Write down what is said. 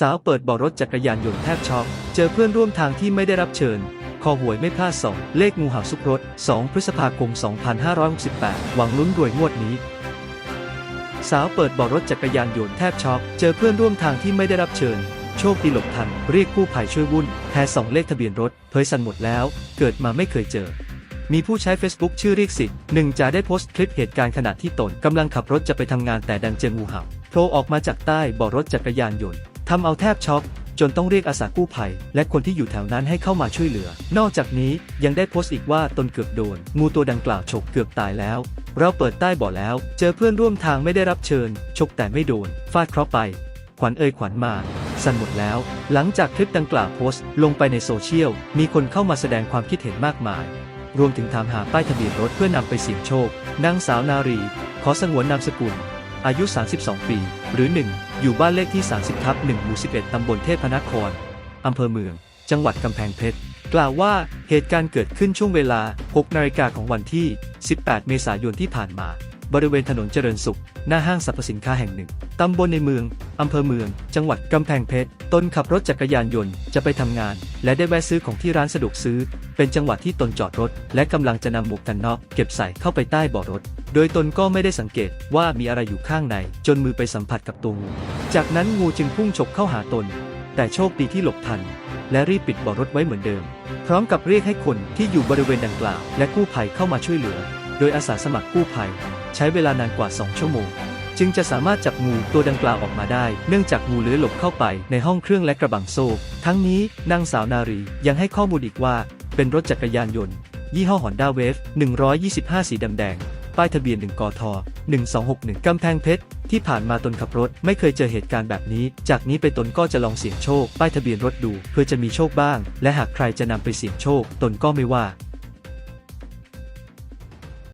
สาวเปิดบาะรถจักรยานยนต์แทบช็อก เจอเพื่อนร่วมทางที่ไม่ได้รับเชิญ คอหวยไม่พลาดสอง เลขงูเห่าซุกรถ 2 พฤษภาคม 2568 หวังลุ้นรวยงวดนี้ สาวเปิดบาะรถจักรยานยนต์แทบช็อก เจอเพื่อนร่วมทางที่ไม่ได้รับเชิญ โชคดีหลบทัน เรียกกู้ภัยช่วยวุ่น แพรสองเลขทะเบียนรถ เผยสันหมดแล้ว เกิดมาไม่เคยเจอมีผู้ใช้ Facebook ชื่อเรียกสิทธิ์หนึ่งจะได้โพสต์คลิปเหตุการณ์ขณะที่ตนกำลังขับรถจะไปทำงานแต่ดันเจองูเห่าโผล่ออกมาจากใต้บาะรถจักรยานยนต์ ทำเอาแทบช็อกจนต้องเรียกอาสากู้ภัย และคนที่อยู่แถวนั้นให้เข้ามาช่วยเหลือ นอกจากนี้ยังได้โพสต์อีกว่าตนเกือบโดน งูตัวดังกล่าวฉกเกือบตายแล้ว เราเปิดใต้บาะแล้ว เจอเพื่อนร่วมทางไม่ได้รับเชิญฉกแต่ไม่โดน ฟาดเคราะห์ไป ขวัญเอ่ยขวัญมา สั่นหมดแล้ว หลังจากคลิปดังกล่าวโพสต์ลงไปในโซเชียล มีคนเข้ามาแสดงความคิดเห็นมากมาย รวมถึงถามหาป้ายทะเบียนรถเพื่อนำไปเสี่ยงโชคนางสาวนารี ขอสงวนนามสกุล อายุ 32 ปี หรือ 1 อยู่บ้านเลขที่ 30ทับ1หมู่ 11 ตำบลเทพนคร อำเภอเมือง จังหวัดกำแพงเพชร กล่าวว่าเหตุการณ์เกิดขึ้นช่วงเวลา 6 นาฬิกาของวันที่ 18 เมษายนที่ผ่านมา บริเวณถนนเจริญสุข หน้าห้างสรรพสินค้าแห่งหนึ่ง ตำบลในเมือง อำเภอเมือง จังหวัดกำแพงเพชร ตนขับรถจักรยานยนต์จะไปทำงาน และได้แวะซื้อของที่ร้านสะดวกซื้อ เป็นจังหวะที่ตนจอดรถ และกำลังจะนำหมวกกันน็อกเก็บใส่เข้าไปใต้เบาะรถ โดยตนก็ไม่ได้สังเกตว่ามีอะไรอยู่ข้างใน จนมือไปสัมผัสกับตัวงู จากนั้นงูจึงพุ่งฉกเข้าหาตน แต่โชคดีที่หลบทัน และรีบปิดเบาะรถไว้เหมือนเดิม พร้อมกับเรียกให้คนที่อยู่บริเวณดังกล่าว และกู้ภัยเข้ามาช่วยเหลือ โดยอาสาสมัครกู้ภัย ใช้เวลานานกว่า 2 ชั่วโมง จึงจะสามารถจับงูตัวดังกล่าวออกมาได้ เนื่องจากงูเลื้อยหลบเข้าไปในห้องเครื่องและกระบังโซ่ทั้งนี้นางสาวนารียังให้ข้อมูลอีกว่า เป็นรถจักรยานยนต์ ยี่ห้อ Honda Wave 125 สีดำแดงป้ายทะเบียน 1 กท 1261 กำแพงเพชร ที่ผ่านมาตนขับรถไม่เคยเจอเหตุการณ์แบบนี้ จากนี้ไปตนก็จะลองเสี่ยงโชค ป้ายทะเบียนรถดู เพื่อจะมีโชคบ้าง และหากใครจะนำไปเสี่ยงโชค ตนก็ไม่ว่า